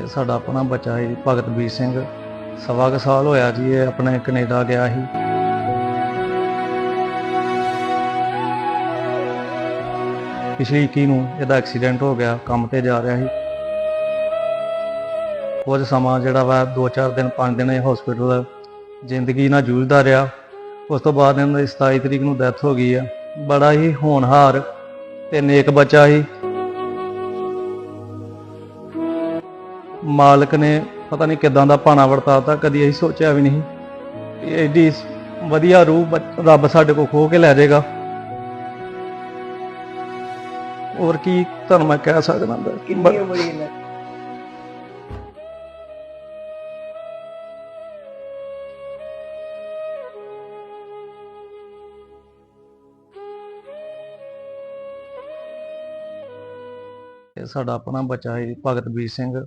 ਇਹ ਸਾਡਾ ਆਪਣਾ ਬੱਚਾ ਹੈ ਜੀ ਭਗਤਵੀਰ ਸਿੰਘ। ਸਵਾ ਕੁ ਸਾਲ ਹੋਇਆ ਜੀ ਇਹ ਆਪਣੇ ਕੈਨੇਡਾ ਗਿਆ ਸੀ। ਪਿਛਲੀ 21 ਨੂੰ ਇਹਦਾ ਐਕਸੀਡੈਂਟ ਹੋ ਗਿਆ, ਕੰਮ ਤੇ ਜਾ ਰਿਹਾ ਸੀ। ਕੁਝ ਸਮਾਂ ਜਿਹੜਾ ਵਾ 2-4 ਦਿਨ 5 ਦਿਨ ਇਹ ਹਸਪੀਟਲ ਜ਼ਿੰਦਗੀ ਨਾਲ ਜੂਝਦਾ ਰਿਹਾ। ਉਸ ਤੋਂ ਬਾਅਦ ਇਹਨਾਂ ਦੀ 27 ਤਰੀਕ ਨੂੰ ਡੈਥ ਹੋ ਗਈ ਆ। ਬੜਾ ਹੀ ਹੋਣਹਾਰ ਤੇ ਨੇਕ ਬੱਚਾ ਸੀ। ਮਾਲਕ ਨੇ ਪਤਾ ਨਹੀਂ ਕਿਦਾਂ ਦਾ ਭਾਣਾ ਵਰਤਾਤਾ ਕਦੀ ਅਸੀਂ ਸੋਚਿਆ ਵੀ ਨਹੀਂ ਕਿ ਐਡੀ ਵਧੀਆ ਰੂਹ ਰੱਬ ਸਾਡੇ ਕੋਲ ਖੋ ਕੇ ਲੈ ਜਾਏਗਾ। ਹੋਰ ਕੀ ਤੁਹਾਨੂੰ ਮੈਂ ਕਹਿ ਸਕਦਾ? ਬ- ਕਿੰਨੀ ਉਮਰ ਹੈ ਸਾਡਾ ਆਪਣਾ ਬੱਚਾ ਹੈ ਜੀ ਭਗਤਵੀਰ ਸਿੰਘ।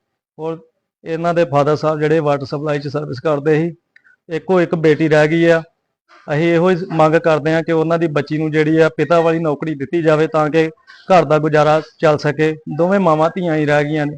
ਔਰ ਇਹਨਾਂ ਦੇ ਫਾਦਰ ਸਾਹਿਬ ਜਿਹੜੇ ਵਾਟਰ ਸਪਲਾਈ 'ਚ ਸਰਵਿਸ ਕਰਦੇ ਸੀ, ਇੱਕੋ ਇੱਕ ਬੇਟੀ ਰਹਿ ਗਈ ਆ। ਅਸੀਂ ਇਹੋ ਹੀ ਮੰਗ ਕਰਦੇ ਹਾਂ ਕਿ ਉਹਨਾਂ ਦੀ ਬੱਚੀ ਨੂੰ ਜਿਹੜੀ ਆ ਪਿਤਾ ਵਾਲੀ ਨੌਕਰੀ ਦਿੱਤੀ ਜਾਵੇ ਤਾਂ ਕਿ ਘਰ ਦਾ ਗੁਜ਼ਾਰਾ ਚੱਲ ਸਕੇ। ਦੋਵੇਂ ਮਾਵਾਂ ਧੀਆਂ ਹੀ ਰਹਿ ਗਈਆਂ ਨੇ।